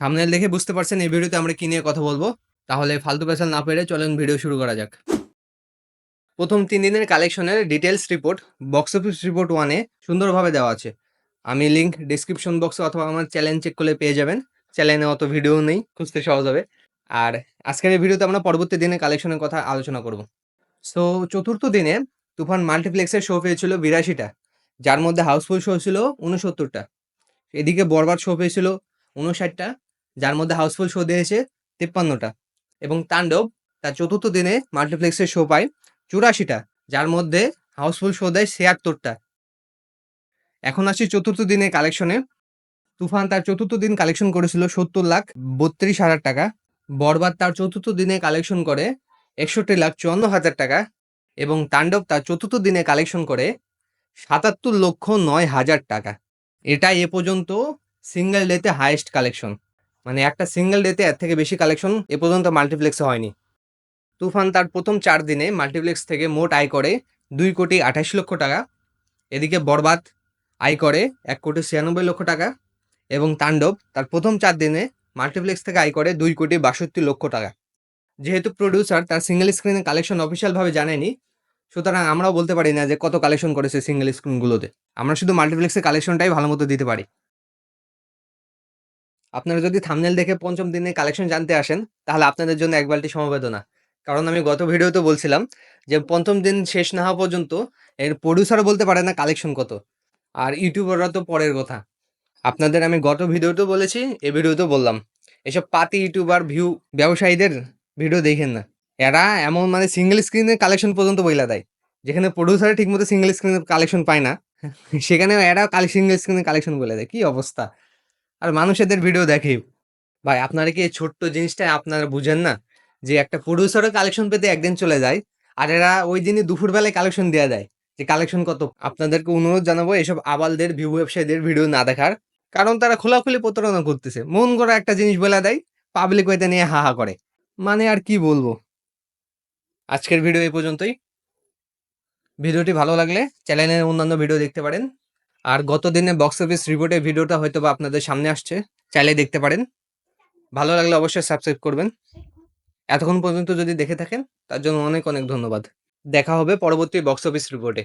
Thumbnail দেখে বুঝতে পারছেন এই ভিডিওতে আমরা কি নিয়ে কথা বলব? তাহলে ফালতু পেশাল না পেরে চলেন ভিডিও শুরু করা যাক। প্রথম তিন দিনের কালেকশনের details report box office report ওয়ানে সুন্দরভাবে দেওয়া আছে। আমি লিঙ্ক ডিসক্রিপশন বক্সে অথবা আমার চ্যানেল চেক করলে পেয়ে যাবেন। চ্যানেলে অত ভিডিও নেই, খুঁজতে সহজ হবে। আর আজকের এই ভিডিওতে আমরা পরবর্তী দিনে কালেকশনের কথা আলোচনা করব। সো চতুর্থ দিনে তুফান মাল্টিপ্লেক্সের শো পেয়েছিল বিরাশিটা। যার মধ্যে হাউসফুল শো ছিল উনসত্তরটা এদিকে বরবার শো পেয়েছিল উনষাটটা যার মধ্যে হাউসফুল শো দিয়েছে তিপ্পান্নটা। এবং তাণ্ডব তার চতুর্থ দিনে মাল্টিপ্লেক্সের শো পায় চুরাশিটা, যার মধ্যে হাউসফুল শো দেয় ছিয়াত্তরটা। এখন আসছি চতুর্থ দিনে কালেকশনে তুফান তার চতুর্থ দিন কালেকশন করেছিল সত্তর লাখ বত্রিশ হাজার টাকা। বরবাদ তার চতুর্থ দিনে কালেকশন করে একষট্টি লাখ চুয়ান্ন হাজার টাকা। এবং তাণ্ডব তার চতুর্থ দিনে কালেকশন করে সাতাত্তর লক্ষ নয় হাজার টাকা। এটা এ পর্যন্ত সিঙ্গেল ডেতে হায়েস্ট কালেকশন মানে একটা সিঙ্গেল ডেতে এর থেকে বেশি কালেকশন এ পর্যন্ত মাল্টিপ্লেক্সে হয়নি। তুফান তার প্রথম চার দিনে মাল্টিপ্লেক্স থেকে মোট আয় করে দুই কোটি আঠাশ লক্ষ টাকা, এদিকে বরবাদ আয় করে এক কোটি ছিয়ানব্বই লক্ষ টাকা এবং তাণ্ডব তার প্রথম চার দিনে মাল্টিপ্লেক্স থেকে আয় করে দুই কোটি বাষট্টি লক্ষ টাকা। যেহেতু প্রডিউসার তার সিঙ্গেল স্ক্রিনে কালেকশন অফিসিয়ালভাবে জানেনি সুতরাং আমরাও বলতে পারি না যে কত কালেকশন করেছে সিঙ্গেল স্ক্রিনগুলোতে আমরা শুধু মাল্টিপ্লেক্সের কালেকশনটাই ভালো মতো দিতে পারি। আপনারা যদি থামনেল দেখে পঞ্চম দিনে কালেকশন জানতে আসেন, তাহলে আপনাদের জন্য এক বালতি সমবেদনা। কারণ আমি গত ভিডিওতে বলছিলাম যে পঞ্চম দিন শেষ না হওয়া পর্যন্ত এর প্রডিউসারও বলতে পারে না কালেকশন কত। আর ইউটিউবাররা তো পরের কথা। আপনাদের আমি গত ভিডিওতেও বলেছি, এ ভিডিওতেও বললাম, এসব পাতি ইউটিউবার ভিউ ব্যবসায়ীদের ভিডিও দেখেন না। এরা এমন মানে সিঙ্গেল স্ক্রিনের কালেকশন পর্যন্ত বইলা দেয়, যেখানে প্রডিউসার ঠিকমতো সিঙ্গেল স্ক্রিনের কালেকশন পায় না। সেখানে এরা সিঙ্গেল স্ক্রিনের কালেকশন বলে দেয়। কি অবস্থা? আর মানুষ এদের ভিডিও দেখে। ভাই, আপনারা কি এই ছোট্ট জিনিসটা আপনারা বুঝেন না? যে একটা প্রডিউসারও কালেকশন পেতে একদিন চলে যায়, আর এরা ওই দিনই দুপুরবেলায় কালেকশন দেওয়া দেয়। যে কালেকশন কত? আপনাদেরকে অনুরোধ জানাব এসব আবালদের, ভিউ ব্যবসায়ীদের ভিডিও না দেখার। কারণ তারা খোলাখুলি প্রতারণা করতেছে। মন করা একটা জিনিস বলে দেয় পাবলিক ওইটা নিয়ে হা হা করে। মানে আর কি বলব? আজকের ভিডিও এই পর্যন্তই। ভিডিওটি ভালো লাগলে চ্যানেলের অন্যান্য ভিডিও দেখতে পারেন। আর গত দিনে বক্স অফিস রিপোর্টের ভিডিওটা হয়তো বা আপনাদের সামনে আসছে। চাইলে দেখতে পারেন। ভালো লাগলে অবশ্যই সাবস্ক্রাইব করবেন। এতক্ষণ পর্যন্ত যদি দেখে থাকেন, তার জন্য অনেক অনেক ধন্যবাদ। দেখা হবে পরবর্তী বক্স অফিস রিপোর্টে